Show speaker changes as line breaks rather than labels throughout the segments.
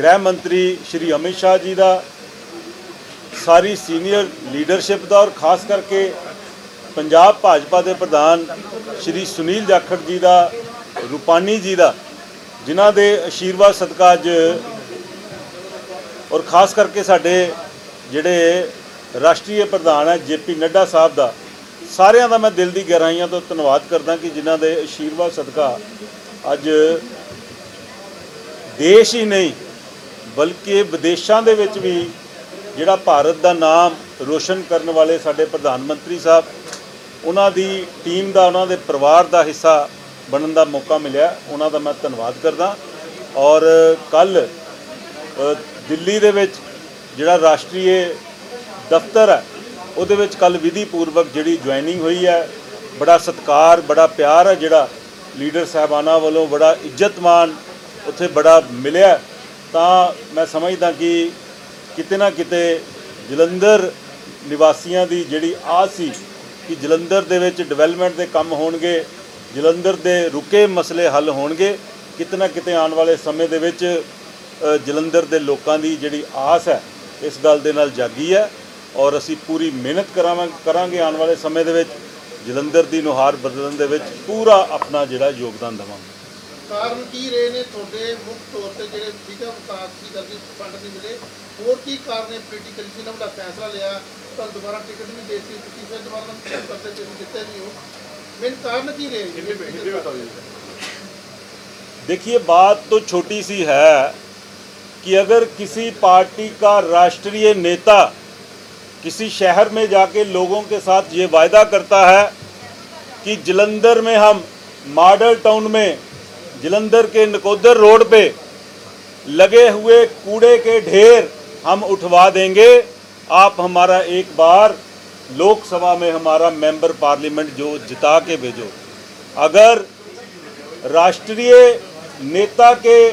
ਗ੍ਰਹਿ ਮੰਤਰੀ ਸ਼੍ਰੀ ਅਮਿਤ ਸ਼ਾਹ ਜੀ ਦਾ, ਸਾਰੀ senior leadership ਦਾ ਔਰ ਖਾਸ ਕਰਕੇ ਪੰਜਾਬ ਭਾਜਪਾ ਦੇ ਪ੍ਰਧਾਨ ਸ਼੍ਰੀ ਸੁਨੀਲ ਜਾਖੜ ਜੀ ਦਾ, ਰੂਪਾਨੀ ਜੀ ਦਾ, ਜਿਨ੍ਹਾਂ ਦੇ ਆਸ਼ੀਰਵਾਦ ਸਦਕਾ ਅੱਜ ਔਰ ਖਾਸ ਕਰਕੇ ਸਾਡੇ ਜਿਹੜੇ ਰਾਸ਼ਟਰੀ ਪ੍ਰਧਾਨ ਹੈ ਜੇਪੀ ਨੱਡਾ ਸਾਹਿਬ ਦਾ, ਸਾਰਿਆਂ ਦਾ ਮੈਂ ਦਿਲ ਦੀ ਗਹਿਰਾਈਆਂ ਤੋਂ ਧੰਨਵਾਦ ਕਰਦਾ ਕਿ ਜਿਨ੍ਹਾਂ ਦੇ ਆਸ਼ੀਰਵਾਦ ਸਦਕਾ ਅੱਜ ਦੇਸ਼ ਹੀ ਨਹੀਂ ਬਲਕਿ ਵਿਦੇਸ਼ਾਂ ਦੇ ਵਿੱਚ ਵੀ ਜਿਹੜਾ ਭਾਰਤ ਦਾ ਨਾਮ ਰੋਸ਼ਨ ਕਰਨ ਵਾਲੇ ਸਾਡੇ ਪ੍ਰਧਾਨ ਮੰਤਰੀ ਸਾਹਿਬ, ਉਹਨਾਂ ਦੀ ਟੀਮ ਦਾ, ਉਹਨਾਂ ਦੇ ਪਰਿਵਾਰ ਦਾ ਹਿੱਸਾ ਬਣਨ ਦਾ ਮੌਕਾ ਮਿਲਿਆ, ਉਹਨਾਂ ਦਾ ਮੈਂ ਧੰਨਵਾਦ ਕਰਦਾ। ਔਰ ਕੱਲ ਦਿੱਲੀ ਦੇ ਵਿੱਚ ਜਿਹੜਾ ਰਾਸ਼ਟਰੀ ਦਫ਼ਤਰ ਹੈ, ਉਹਦੇ ਵਿੱਚ ਕੱਲ ਵਿਧੀ ਪੂਰਵਕ ਜਿਹੜੀ ਜੁਆਇਨਿੰਗ ਹੋਈ ਹੈ, ਬੜਾ ਸਤਿਕਾਰ, ਬੜਾ ਪਿਆਰ ਹੈ ਜਿਹੜਾ ਲੀਡਰ ਸਾਹਿਬਾਨਾਂ ਵੱਲੋਂ, ਬੜਾ ਇੱਜ਼ਤਮਾਨ ਉੱਥੇ ਬੜਾ ਮਿਲਿਆ। ਤਾਂ ਮੈਂ ਸਮਝਦਾ ਕਿ ਕਿਤੇ ਨਾ ਕਿਤੇ ਜਲੰਧਰ ਨਿਵਾਸੀਆਂ ਦੀ ਜਿਹੜੀ ਆਸ ਸੀ ਕਿ ਜਲੰਧਰ ਦੇ ਵਿੱਚ ਡਿਵੈਲਪਮੈਂਟ ਦੇ ਕੰਮ ਹੋਣਗੇ, ਜਲੰਧਰ ਦੇ ਰੁਕੇ ਮਸਲੇ ਹੱਲ ਹੋਣਗੇ, ਕਿਤੇ ਨਾ ਕਿਤੇ ਆਉਣ ਵਾਲੇ ਸਮੇਂ ਦੇ ਵਿੱਚ ਜਲੰਧਰ ਦੇ ਲੋਕਾਂ ਦੀ ਜਿਹੜੀ ਆਸ ਹੈ, ਇਸ ਗੱਲ ਦੇ ਨਾਲ ਜਾਗੀ ਹੈ ਔਰ ਅਸੀਂ ਪੂਰੀ ਮਿਹਨਤ ਕਰਾਵਾਂ, ਕਰਾਂਗੇ ਆਉਣ ਵਾਲੇ ਸਮੇਂ ਦੇ ਵਿੱਚ, ਜਲੰਧਰ ਦੀ ਨੁਹਾਰ ਬਦਲਣ ਦੇ ਵਿੱਚ ਪੂਰਾ ਆਪਣਾ ਜਿਹੜਾ ਯੋਗਦਾਨ ਦੇਵਾਂਗੇ।
ਕਾਰਨ ਕੀ ਰਹੇ ਨੇ ਤੁਹਾਡੇ ਮੁੱਖ ਤੌਰ ਤੇ ਜਿਹੜੇ ਵਿਕਾ ਵਿਕਾਸ ਦੀ ਕਰਕੇ ਫੰਡ ਨਹੀਂ ਮਿਲੇ ਹੋਰ ਕੀ ਕਾਰਨ ਹੈ ਪੋਲੀਟੀਕਲ ਸੀ ਨਾ ਵੱਡਾ ਫੈਸਲਾ ਲਿਆ ਤੁਹਾਨੂੰ ਦੁਬਾਰਾ ਟਿਕਟ ਨਹੀਂ ਦੇਤੀ ਤੁਸੀਂ ਫਿਰ ਦੁਬਾਰਾ ਨੂੰ ਕਰਦੇ ਤੇ ਦਿੱਤੇ ਨਹੀਂ ਹੋ ਮੇਨ ਕਾਰਨ ਕੀ ਰਹੇ ਹਿੰਦੀ ਬਤਾਓ
देखिए बात तो छोटी सी है कि अगर किसी पार्टी का राष्ट्रीय नेता किसी शहर में जाके लोगों के साथ ये वायदा करता है कि जलंधर में हम मॉडल टाउन में जलंधर के नकोदर रोड पे लगे हुए कूड़े के ढेर हम उठवा देंगे। आप हमारा एक बार लोकसभा में हमारा मेंबर पार्लियामेंट जो जिता के भेजो। अगर राष्ट्रीय नेता के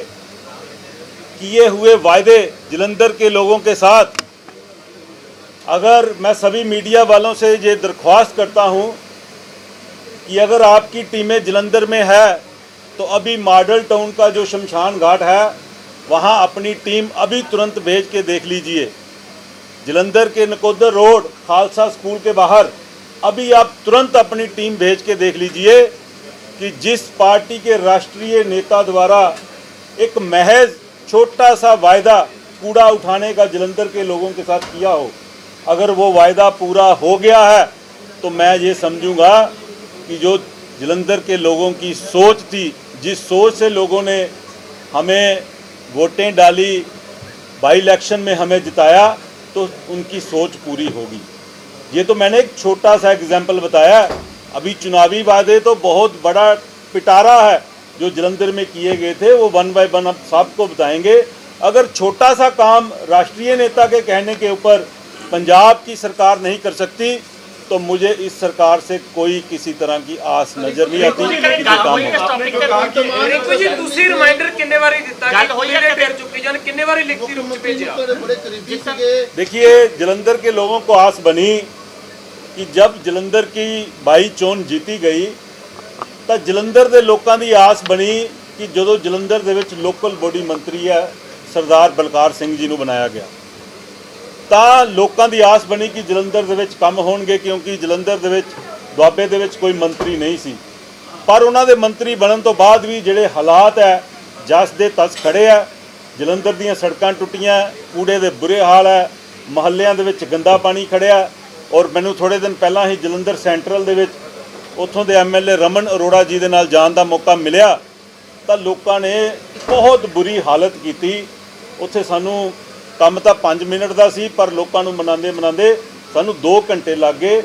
किए हुए वायदे जलंधर के लोगों के साथ, अगर मैं सभी मीडिया वालों से ये दरख्वास्त करता हूँ कि अगर आपकी टीमें जलंधर में है तो अभी मॉडल टाउन का जो शमशान घाट है, वहाँ अपनी टीम अभी तुरंत भेज के देख लीजिए। जलंधर के नकोदर रोड, खालसा स्कूल के बाहर, अभी आप तुरंत अपनी टीम भेज के देख लीजिए कि जिस पार्टी के राष्ट्रीय नेता द्वारा एक महज छोटा सा वायदा कूड़ा उठाने का जलंधर के लोगों के साथ किया हो, अगर वो वायदा पूरा हो गया है तो मैं ये समझूँगा कि जो जलंधर के लोगों की सोच थी जिस सोच से लोगों ने हमें वोटें डाली बाई इलेक्शन में हमें जिताया तो उनकी सोच पूरी होगी। ये तो मैंने एक छोटा सा एग्ज़ाम्पल बताया। अभी चुनावी वादे तो बहुत बड़ा पिटारा है, जो जलंधर में किए गए थे, वो वन बाय वन अब सबको बताएँगे। अगर छोटा सा काम राष्ट्रीय नेता के कहने के ऊपर पंजाब की सरकार नहीं कर सकती तो मुझे इस सरकार से कोई किसी तरह की आस नजर नहीं आती कि ये काम होगा
ਰਿੰਕੂ ਜੀ ਤੁਸੀਂ ਰਿਮਾਈਂਡਰ ਕਿੰਨੇ ਵਾਰੀ ਦਿੱਤਾ
ਗੱਲ
ਕਿ
ਹੋਈ
ਹੋਈ
ਹੈ
ਹੈ
ਕਦੇ?
ਫਿਰ ਚੁੱਕੀ ਜਾਨ ਕਿੰਨੇ ਵਾਰੀ ਲਿਖਤੀ ਰੂਪ ਚ ਭੇਜਿਆ
ਤੁਹਾਡੇ ਬੜੇ ਕਰੀਬੀ ਸੀਗੇ
देखिए जलंधर के लोगों को आस बनी ਕਿ ਜਬ ਜਲੰਧਰ ਕੀ ਬਾਈ ਚੋਣ ਜਿੱਤੀ ਗਈ ਤਾਂ ਜਲੰਧਰ ਦੇ ਲੋਕਾਂ ਦੀ ਆਸ ਬਣੀ ਕਿ ਜਦੋਂ ਜਲੰਧਰ ਦੇ ਵਿੱਚ ਲੋਕਲ ਬੋਡੀ ਮੰਤਰੀ ਹੈ ਸਰਦਾਰ ਬਲਕਾਰ ਸਿੰਘ ਜੀ ਨੂੰ ਬਣਾਇਆ ਗਿਆ ਤਾਂ ਲੋਕਾਂ ਦੀ ਆਸ ਬਣੀ ਕਿ ਜਲੰਧਰ ਦੇ ਵਿੱਚ ਕੰਮ ਹੋਣਗੇ, ਕਿਉਂਕਿ ਜਲੰਧਰ ਦੇ ਵਿੱਚ, ਦੁਆਬੇ ਦੇ ਵਿੱਚ ਕੋਈ ਮੰਤਰੀ ਨਹੀਂ ਸੀ। ਪਰ ਉਹਨਾਂ ਦੇ ਮੰਤਰੀ ਬਣਨ ਤੋਂ ਬਾਅਦ ਵੀ ਜਿਹੜੇ ਹਾਲਾਤ ਹੈ, ਜਸ ਦੇ ਤਸ ਖੜੇ ਆ ਜਲੰਧਰ ਦੀਆਂ ਸੜਕਾਂ ਟੁੱਟੀਆਂ, ਕੂੜੇ ਦੇ ਬੁਰੇ ਹਾਲ ਹੈ, ਮਹੱਲਿਆਂ ਦੇ ਵਿੱਚ ਗੰਦਾ ਪਾਣੀ ਖੜਿਆ ਔਰ ਮੈਨੂੰ ਥੋੜੇ ਦਿਨ ਪਹਿਲਾਂ ਹੀ ਜਲੰਧਰ ਸੈਂਟਰਲ ਦੇ ਵਿੱਚ ਉੱਥੋਂ ਦੇ ਐਮਐਲਏ ਰਮਨ ਅਰੋੜਾ ਜੀ ਦੇ ਨਾਲ ਜਾਣ ਦਾ ਮੌਕਾ ਮਿਲਿਆ। ਤਾਂ ਲੋਕਾਂ ਨੇ ਬਹੁਤ ਬੁਰੀ ਹਾਲਤ ਕੀਤੀ। ਉੱਥੇ ਸਾਨੂੰ ਕੰਮ ਤਾਂ 5 ਮਿੰਟ ਦਾ ਸੀ ਪਰ ਲੋਕਾਂ ਨੂੰ ਮਨਾਉਂਦੇ ਮਨਾਉਂਦੇ ਸਾਨੂੰ 2 ਘੰਟੇ ਲੱਗ ਗਏ।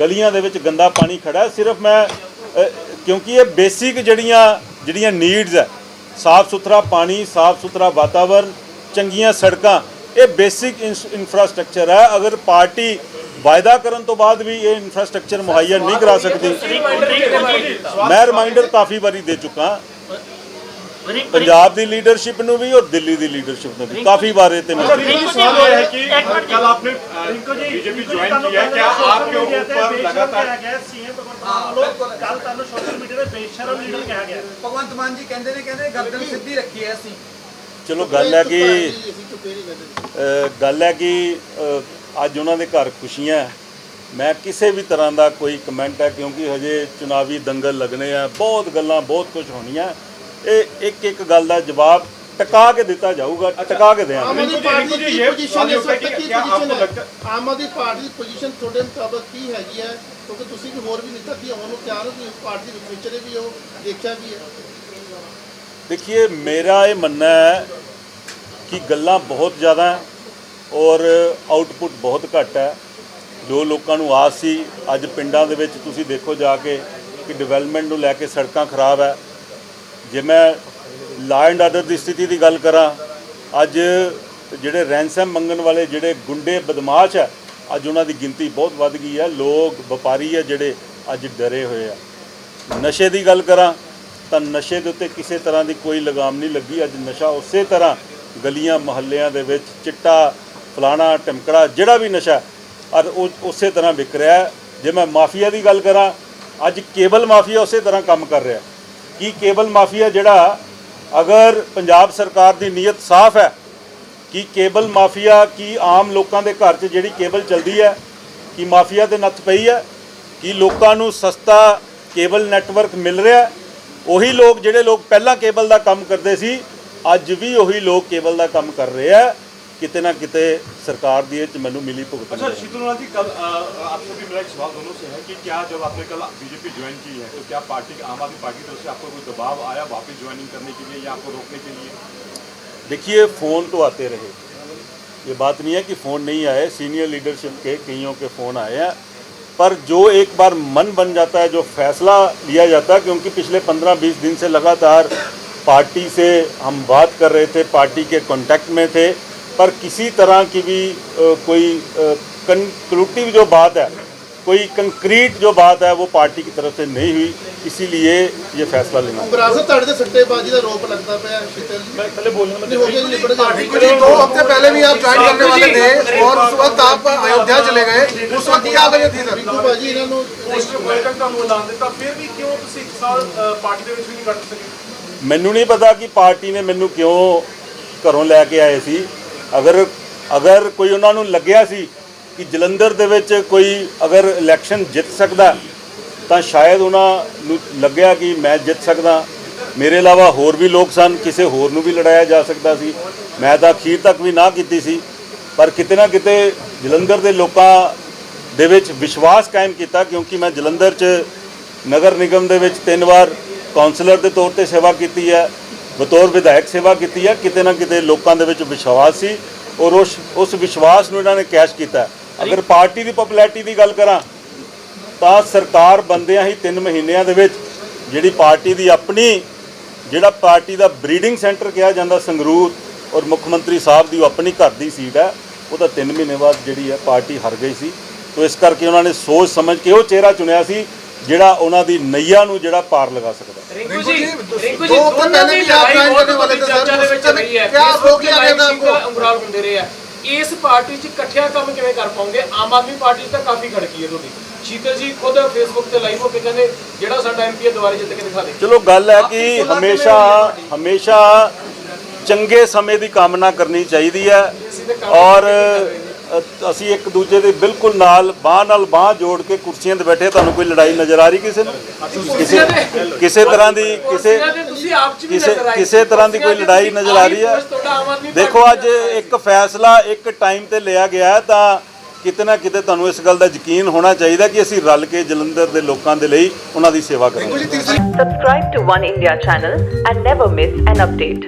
ਗਲੀਆਂ ਦੇ ਵਿੱਚ ਗੰਦਾ ਪਾਣੀ ਖੜਾ ਹੈ। ਸਿਰਫ ਮੈਂ ਕਿਉਂਕਿ ਇਹ ਬੇਸਿਕ ਜਿਹੜੀਆਂ ਜਿਹੜੀਆਂ ਨੀਡਸ ਹੈ ਸਾਫ਼ ਸੁਥਰਾ ਪਾਣੀ ਸਾਫ਼ ਸੁਥਰਾ ਵਾਤਾਵਰਨ ਚੰਗੀਆਂ ਸੜਕਾਂ ਇਹ ਬੇਸਿਕ ਇਨਫਰਾਸਟ੍ਰਕਚਰ ਹੈ। ਅਗਰ ਪਾਰਟੀ ਵਾਅਦਾ ਕਰਨ ਤੋਂ ਬਾਅਦ ਵੀ ਇਹ ਇਨਫਰਾਸਟ੍ਰਕਚਰ ਮੁਹੱਈਆ ਨਹੀਂ ਕਰਾ ਸਕਦੀ ਮੈਂ ਰਿਮਾਈਂਡਰ ਕਾਫੀ ਵਾਰੀ ਦੇ ਚੁੱਕਾ। ਪੰਜਾਬ ਦੀ ਲੀਡਰਸ਼ਿਪ ਨੂੰ ਵੀ ਔਰ ਦਿੱਲੀ ਦੀ ਲੀਡਰਸ਼ਿਪ ਨੂੰ ਵੀ ਕਾਫੀ ਵਾਰ ਇਹ ਤੇ ਮੈਂ
सवाल ये है कि कल आपने बीजेपी ज्वाइन किया है क्या आपके ऊपर लगातार
ਸੀਐਮ ਭਗਵੰਤ ਮਾਨ ਵੱਲੋਂ ਕੱਲ ਤੁਹਾਨੂੰ ਸੋਸ਼ਲ ਮੀਡੀਆ ਤੇ ਬੇਸ਼ਰਮ ਲੀਡਰ ਕਿਹਾ ਗਿਆ
ਭਗਵੰਤ ਮਾਨ ਜੀ ਕਹਿੰਦੇ ਨੇ ਕਹਿੰਦੇ ਗਰਦਨ ਸਿੱਧੀ ਰੱਖੀ ਐ ਅਸੀਂ
ਚਲੋ ਗੱਲ ਹੈ ਕਿ
ਅਸੀਂ ਚੁੱਪੇ ਨਹੀਂ ਕਹਿੰਦੇ
ਅ, ਗੱਲ ਹੈ ਕਿ ਅ, ਅੱਜ ਉਹਨਾਂ ਦੇ ਘਰ ਖੁਸ਼ੀਆਂ ਹੈ। ਮੈਂ ਕਿਸੇ ਵੀ ਤਰ੍ਹਾਂ ਦਾ ਕੋਈ ਕਮੈਂਟ ਹੈ ਕਿਉਂਕਿ ਹਜੇ ਚੁਣਾਵੀ ਦੰਗਲ ਲੱਗਣੇ ਆ ਬਹੁਤ ਗੱਲਾਂ ਬਹੁਤ ਕੁਝ ਹੋਣੀਆਂ ਇਹ ਇੱਕ ਇੱਕ ਗੱਲ ਦਾ ਜਵਾਬ ਟਕਾ ਕੇ ਦਿੱਤਾ ਜਾਊਗਾ ਟਕਾ ਕੇ
ਦਿਆਂ
ਆਮ
ਆਦਮੀ ਪਾਰਟੀ ਦੀ ਪੋਜੀਸ਼ਨ ਇਸ ਵਕਤ ਕੀ ਹੈ? ਆਮ ਆਦਮੀ ਪਾਰਟੀ ਦੀ ਪੋਜੀਸ਼ਨ ਤੁਹਾਡੇ ਮੁਤਾਬਕ ਕੀ ਹੈਗੀ ਹੈ? ਕਿਉਂਕਿ ਤੁਸੀਂ ਵੀ ਹੋਰ ਵੀ ਨੇਤਾ ਵੀ ਆਉਣ ਨੂੰ ਤਿਆਰ ਹੋ ਤੁਸੀਂ ਪਾਰਟੀ ਦੇ ਫਿਊਚਰ ਵੀ ਹੋ ਦੇਖਿਆ ਵੀ ਹੈ।
ਦੇਖਿਏ ਮੇਰਾ ਇਹ ਮੰਨਣਾ ਹੈ ਕਿ ਗੱਲਾਂ ਬਹੁਤ ਜ਼ਿਆਦਾ ਔਰ ਆਊਟਪੁੱਟ ਬਹੁਤ ਘੱਟ ਹੈ। ਜੋ ਲੋਕਾਂ ਨੂੰ ਆਸ ਸੀ ਅੱਜ ਪਿੰਡਾਂ ਦੇ ਵਿੱਚ ਤੁਸੀਂ ਦੇਖੋ ਜਾ ਕੇ ਕਿ ਡਿਵੈਲਪਮੈਂਟ ਨੂੰ ਲੈ ਕੇ ਸੜਕਾਂ ਖਰਾਬ ਹੈ। ਜੇ ਮੈਂ ਲਾ ਐਂਡ ਆਰਡਰ ਦੀ ਸਥਿਤੀ ਦੀ ਗੱਲ ਕਰਾਂ, ਅੱਜ ਜਿਹੜੇ ਰੈਂਸਮ ਮੰਗਣ ਵਾਲੇ ਜਿਹੜੇ ਗੁੰਡੇ ਬਦਮਾਸ਼ ਹੈ ਅੱਜ ਉਹਨਾਂ ਦੀ ਗਿਣਤੀ ਬਹੁਤ ਵੱਧ ਗਈ ਹੈ ਲੋਕ, ਵਪਾਰੀ ਹੈ ਜਿਹੜੇ ਅੱਜ ਡਰੇ ਹੋਏ ਆ। ਨਸ਼ੇ ਦੀ ਗੱਲ ਕਰਾਂ, ਤਾਂ ਨਸ਼ੇ ਦੇ ਉੱਤੇ ਕਿਸੇ ਤਰ੍ਹਾਂ ਦੀ ਕੋਈ ਲਗਾਮ ਨਹੀਂ ਲੱਗੀ। ਅੱਜ ਨਸ਼ਾ ਉਸੇ ਤਰ੍ਹਾਂ ਗਲੀਆਂ, ਮੁਹੱਲਿਆਂ ਦੇ ਵਿੱਚ ਚਿੱਟਾ, ਫਲਾਣਾ ਟਮਕੜਾ ਜਿਹੜਾ ਵੀ ਨਸ਼ਾ ਅੱਜ ਉਹ ਉਸੇ ਤਰ੍ਹਾਂ ਵਿਕ ਰਿਹਾ। ਜੇ ਮੈਂ ਮਾਫੀਆ ਦੀ ਗੱਲ ਕਰਾਂ, ਅੱਜ ਕੇਬਲ ਮਾਫੀਆ ਉਸੇ ਤਰ੍ਹਾਂ ਕੰਮ ਕਰ ਰਿਹਾ। ਕਿ ਕੇਬਲ ਮਾਫੀਆ ਜਿਹੜਾ ਅਗਰ ਪੰਜਾਬ ਸਰਕਾਰ ਦੀ ਨੀਅਤ ਸਾਫ਼ ਹੈ ਕਿ ਕੇਬਲ ਮਾਫੀਆ ਕੀ ਆਮ ਲੋਕਾਂ ਦੇ ਘਰ 'ਚ ਜਿਹੜੀ ਕੇਬਲ ਚੱਲਦੀ ਹੈ, ਕਿ ਮਾਫੀਆ ਤੇ ਨੱਥ ਪਈ ਹੈ, ਕਿ ਲੋਕਾਂ ਨੂੰ ਸਸਤਾ ਕੇਬਲ ਨੈਟਵਰਕ ਮਿਲ ਰਿਹਾ ਉਹੀ ਲੋਕ ਜਿਹੜੇ ਲੋਕ ਪਹਿਲਾਂ ਕੇਬਲ ਦਾ ਕੰਮ ਕਰਦੇ ਸੀ, ਅੱਜ ਵੀ ਉਹੀ ਲੋਕ ਕੇਬਲ ਦਾ ਕੰਮ ਕਰ ਰਹੇ ਆ ਕਿਤੇ ਨਾ ਕਿਤੇ ਸਰਕਾਰ ਦੀ ਇਹ 'ਚ ਮੈਨੂੰ ਮਿਲੀ ਭੁਗਤ
अच्छा
ਨਹੀਂ ਹੈ।
शीतल जी कल अ, आपसे भी मेरा एक सवाल दोनों से है कि क्या जब आपने कल बीजेपी ज्वाइन की है तो क्या पार्टी आम आदमी पार्टी की तरफ से आपको कोई दबाव आया वापस ज्वाइनिंग करने के लिए या आपको रोकने के लिए
देखिए फ़ोन तो आते रहे ये बात नहीं है कि फ़ोन नहीं आए सीनियर लीडरशिप के कईयों के फ़ोन आए हैं पर जो एक बार मन बन जाता है जो फैसला लिया जाता है क्योंकि पिछले 15-20 दिन से लगातार पार्टी से हम बात कर रहे थे पार्टी के कांटेक्ट में थे पर किसी तरह की भी अ, कोई कंक्लूटिव जो बात है कोई कंक्रीट जो बात है वो पार्टी की तरफ से नहीं हुई इसीलिए ये फैसला लेना
ਵਿਰਾਸਤ ਤੁਹਾਡੇ ਤੇ ਸੱਟੇਬਾਜ਼ੀ ਦਾ ਰੋਪ ਲੱਗਦਾ ਪਿਆ ਸ਼ੀਤਲ ਜੀ
मैं पहले बोलना
नहीं हो गया जी, निपट गया।
जी दो हफ्ते पहले भी आप ज्वाइन करने वाले थे और उस वक्त आप अयोध्या चले गए उस वक्त क्या वजह थी सर
ਰਿੰਕੂ ਭਾਜੀ ਇਹਨਾਂ ਨੂੰ
पोस्ट वेलकम का मुंह लान देता फिर भी क्यों ਤੁਸੀਂ ਇੱਕ ਸਾਲ ਪਾਰਟੀ ਦੇ ਵਿੱਚ ਵੀ ਨਹੀਂ ਕੱਢ ਸਕੇ
ਮੈਨੂੰ ਨਹੀਂ ਪਤਾ ਕਿ ਪਾਰਟੀ ਨੇ ਮੈਨੂੰ ਕਿਉਂ ਘਰੋਂ ਲੈ ਕੇ ਆਏ ਸੀ ਅਗਰ ਅਗਰ ਕੋਈ ਉਹਨਾਂ ਨੂੰ ਲੱਗਿਆ ਸੀ ਕਿ ਜਲੰਧਰ ਦੇ ਵਿੱਚ ਕੋਈ ਅਗਰ ਇਲੈਕਸ਼ਨ ਜਿੱਤ ਸਕਦਾ, ਤਾਂ ਸ਼ਾਇਦ ਉਹਨਾਂ ਨੂੰ ਲੱਗਿਆ ਕਿ ਮੈਂ ਜਿੱਤ ਸਕਦਾ। ਮੇਰੇ ਇਲਾਵਾ ਹੋਰ ਵੀ ਲੋਕ ਸਨ, ਕਿਸੇ ਹੋਰ ਨੂੰ ਵੀ ਲੜਾਇਆ ਜਾ ਸਕਦਾ ਸੀ। ਮੈਂ ਤਾਂ ਅਖੀਰ ਤੱਕ ਵੀ ਨਾ ਕੀਤੀ ਸੀ, ਪਰ ਕਿਤੇ ਨਾ ਕਿਤੇ ਜਲੰਧਰ ਦੇ ਲੋਕਾਂ ਦੇ ਵਿੱਚ ਵਿਸ਼ਵਾਸ ਕਾਇਮ ਕੀਤਾ, ਕਿਉਂਕਿ ਮੈਂ ਜਲੰਧਰ 'ਚ ਨਗਰ ਨਿਗਮ ਦੇ ਵਿੱਚ ਤਿੰਨ ਵਾਰ ਕਾਉਂਸਲਰ ਦੇ ਤੌਰ ਤੇ ਸੇਵਾ ਕੀਤੀ ਹੈ। ਬਤੌਰ ਵਿਧਾਇਕ ਸੇਵਾ ਕੀਤੀ ਹੈ ਕਿਤੇ ਨਾ ਕਿਤੇ ਲੋਕਾਂ ਦੇ ਵਿੱਚ ਵਿਸ਼ਵਾਸ ਸੀ ਔਰ ਉਸ ਉਸ ਵਿਸ਼ਵਾਸ ਨੂੰ ਇਹਨਾਂ ਨੇ ਕੈਸ਼ ਕੀਤਾ। ਅਗਰ ਪਾਰਟੀ ਦੀ ਪਪੂਲੈਰਿਟੀ ਦੀ ਗੱਲ ਕਰਾਂ, ਤਾਂ ਸਰਕਾਰ ਬੰਦਿਆਂ ਹੀ 3 ਮਹੀਨਿਆਂ ਦੇ ਵਿੱਚ ਜਿਹੜੀ ਪਾਰਟੀ ਦੀ ਆਪਣੀ, ਜਿਹੜਾ ਪਾਰਟੀ ਦਾ ਬਰੀਡਿੰਗ ਸੈਂਟਰ ਕਿਹਾ ਜਾਂਦਾ ਸੰਗਰੂਰ ਔਰ ਮੁੱਖ ਮੰਤਰੀ ਸਾਹਿਬ ਦੀ ਉਹ ਆਪਣੀ ਘਰ ਦੀ ਸੀਟ ਹੈ ਉਹਦਾ ਤਾਂ 3 ਮਹੀਨੇ ਬਾਅਦ ਜਿਹੜੀ ਹੈ ਪਾਰਟੀ ਹਾਰ ਗਈ ਸੀ। ਤੋਂ ਇਸ ਕਰਕੇ ਉਹਨਾਂ ਨੇ ਸੋਚ ਸਮਝ ਕੇ ਉਹ ਚਿਹਰਾ ਚੁਣਿਆ ਸੀ ਜਿਹੜਾ ਉਹਨਾਂ ਦੀ ਨਈਆ ਨੂੰ ਜਿਹੜਾ ਪਾਰ ਲਗਾ ਸਕਦਾ
ਰਿੰਕੂ ਜੀ ਰਿੰਕੂ ਜੀ
दो हफ्ते
ਦੋਨਾਂ
पहले
ਦੀ
भी आप
ਲੜਾਈ
ज्वाइन
ਬਹੁਤ
करने वाले
ਵੱਡੀ
थे
ਚਰਚਾ ਦੇ
सर
ਵਿੱਚ
उस
ਰਹੀ ਹੈ
क्या
Facebook
रोक
ਤੇ
लिया
live
गया था
stream
आपको
ਅੰਗੁਰਾਲ ਹੁੰਦੇ ਰਹੇ ਆ ਇਸ ਪਾਰਟੀ 'ਚ ਇਕੱਠਿਆ ਕੰਮ ਕਿਵੇਂ ਕਰ ਪਾਉਂਗੇ ਆਮ ਆਦਮੀ ਪਾਰਟੀ 'ਚ ਤਾਂ ਕਾਫੀ ਖੜਕੀ ਹੈ ਤੁਹਾਡੀ ਸ਼ੀਤਲ ਜੀ ਖੁਦ ਫੇਸਬੁੱਕ ਤੇ ਲਾਈਵ ਹੋ ਕੇ ਕਹਿੰਦੇ ਜਿਹੜਾ ਸਾਡਾ ਐਮਪੀ ਹੈ ਦੁਬਾਰਾ ਜਿੱਤ ਕੇ ਦਿਖਾ ਦੇ
ਚਲੋ ਗੱਲ ਹੈ
ਆਪਸੀ
ਕਿ
ਸੁਲਹ ਕਿਵੇਂ
ਹਮੇਸ਼ਾ
ਹੋਈ ਹੈ ਤੁਹਾਡੀ?
ਹਮੇਸ਼ਾ ਚੰਗੇ ਸਮੇਂ ਦੀ ਕਾਮਨਾ ਕਰਨੀ ਚਾਹੀਦੀ ਹੈ
ਅਸੀਂ ਤਾਂ ਕੰਮ
ਔਰ
ਕਰ ਰਹੇ
ਅ, ਅਸੀਂ ਇੱਕ ਦੂਜੇ ਦੇ ਬਿਲਕੁਲ ਨਾਲ ਬਾਹ ਨਾਲ ਬਾਹ ਜੋੜ ਕੇ ਕੁਰਸੀਆਂ ਤੇ ਬੈਠੇ ਤੁਹਾਨੂੰ ਕੋਈ ਲੜਾਈ ਨਜ਼ਰ ਆ ਰਹੀ ਕਿਸੇ ਨੂੰ? ਕਿਸੇ ਕਿਸੇ ਤਰ੍ਹਾਂ ਦੀ ਕਿਸੇ ਕਿਸੇ ਕਿਸੇ ਤਰ੍ਹਾਂ ਦੀ ਕੋਈ ਲੜਾਈ ਨਜ਼ਰ ਆ ਰਹੀ ਹੈ? ਦੇਖੋ ਅੱਜ ਇੱਕ ਫੈਸਲਾ ਇੱਕ ਟਾਈਮ ਤੇ ਲਿਆ ਗਿਆ ਤਾਂ ਕਿਤੇ ਨਾ ਕਿਤੇ ਤੁਹਾਨੂੰ ਇਸ ਗੱਲ ਦਾ ਯਕੀਨ ਹੋਣਾ ਚਾਹੀਦਾ ਕਿ ਅਸੀਂ ਰਲ ਕੇ ਜਲੰਧਰ ਦੇ ਲੋਕਾਂ ਦੇ ਲਈ ਉਹਨਾਂ ਦੀ ਸੇਵਾ ਕਰਾਂਗੇ।
Subscribe to One India channel and never miss an update